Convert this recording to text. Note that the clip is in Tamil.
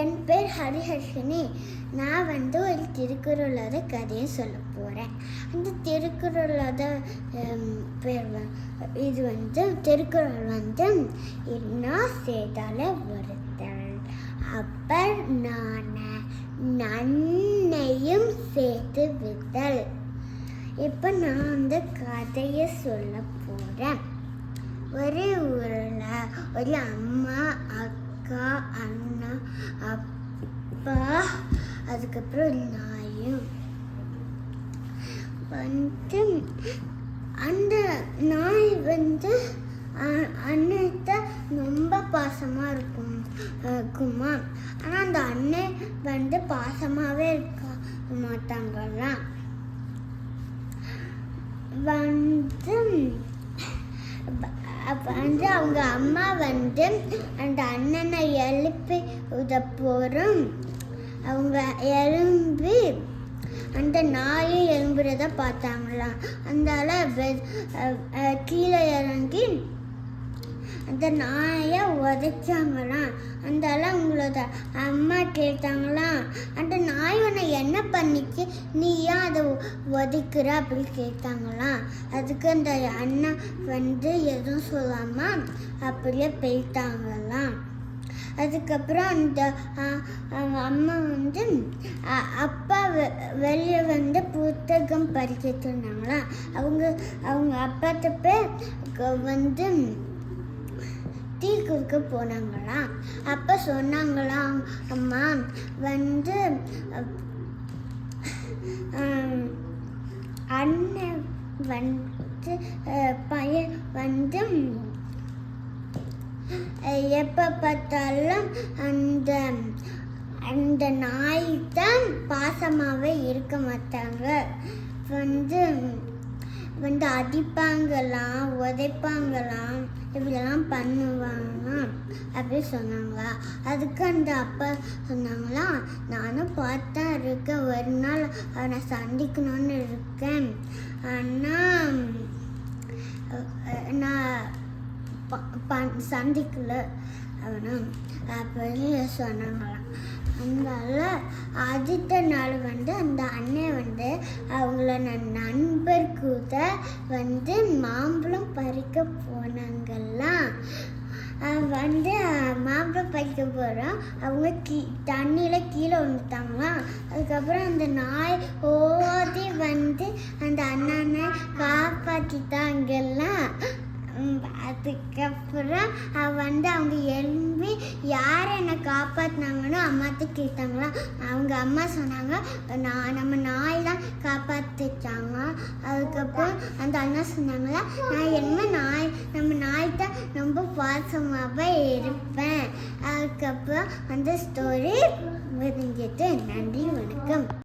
என் பேர் ஹரிஹர்ஷினி. நான் வந்து ஒரு திருக்குறளோட கதையை சொல்ல போகிறேன் அந்த திருக்குறளோட பேர் இது வந்து திருக்குறள் வந்து இன்னா செய்தால வருத்தல் அப்பர் நான நன்னையும் சேர்த்து வித்தல். இப்போ நான் அந்த கதையை சொல்ல போகிறேன் ஒரே ஊரில் ஒரு அம்மா அக்கா அண்ணா அப்பா அதுக்கப்புறம் நாயும் வந்து அந்த நாய் வந்து அண்ணத்தை ரொம்ப பாசமாக இருக்கும் இருக்குமா ஆனால் அந்த அண்ணன் வந்து பாசமாகவே இருக்க மாட்டாங்கலாம் வந்து வந்து அவங்க அம்மா வந்து அந்த அண்ணனை எழுப்பி உதப்போரும் அவங்க எழும்பி அந்த நாயும் எழும்புறத பார்த்தாங்களாம் அந்தால வெ- கீழே இறங்கி அந்த நாயை உதைச்சாங்களாம் அந்தால அவங்களோட அம்மா கேட்டாங்களாம் அந்த நாய் உன்னை என்ன பண்ணிச்சு? நீ ஏன் அதை உதைக்கிற? அப்படின்னு கேட்டாங்களாம் அதுக்கு அந்த அண்ணன் வந்து எதுவும் சொல்லாமல் அப்படியே போயிட்டாங்களாம். அதுக்கப்புறம் அந்த அம்மா வந்து அப்பா வெ- வெளியே வந்து புத்தகம் படிக்கிட்டு இருந்தாங்களா? அவங்க அவங்க அப்பாட்ட போய் வந்து டீ குடிக்க போனாங்களாம் அப்போ சொன்னாங்களாம் அம்மா வந்து அண்ணன் வந்து பையன் வந்து எப்போ பார்த்தாலும் அந்த அந்த நாய் தான் பாசமாகவே இருக்க மாட்டாங்க. வந்து வந்து அடிப்பாங்களாம் உதைப்பாங்களாம் இப்படிலாம் பண்ணுவாங்க அப்படி சொன்னாங்களா அதுக்கு அந்த அப்பா சொன்னாங்களா நானும் பார்த்தா இருக்கேன். ஒரு நாள் அவனை சந்திக்கணும்னு இருக்கேன். ஆனால் நான் சந்திக்கல. அவனை பெரிய சொன்னாங்களாம். அதனால அடுத்த நாள் வந்து அந்த அண்ணன் வந்து அவங்களோட நண்பர் கூட வந்து மாம்பழம் பறிக்க போனாங்கல்லாம் வந்து மாம்பழம் பறிக்க போகிறோம் அவங்க கீ தண்ணியில் கீழே விழுந்துட்டாங்களாம். அதுக்கப்புறம் அந்த நாய் ஓதி வந்து அந்த அண்ணனை தான் உம், அதுக்கப்புறம் வந்து அவங்க எழும்பி யார் என்னை காப்பாற்றினாங்கன்னு அம்மாட்ட கேட்டாங்களாம் அவங்க அம்மா சொன்னாங்க நான் நம்ம நாய் தான் காப்பாற்றிட்டாங்க அதுக்கப்புறம் அந்த அண்ணா சொன்னாங்களா நான் என்ன நாய் நம்ம நாய் தான் ரொம்ப பாசமாக இருப்பேன். அதுக்கப்புறம் அந்த ஸ்டோரி முடிஞ்சிட்டு நன்றி வணக்கம்.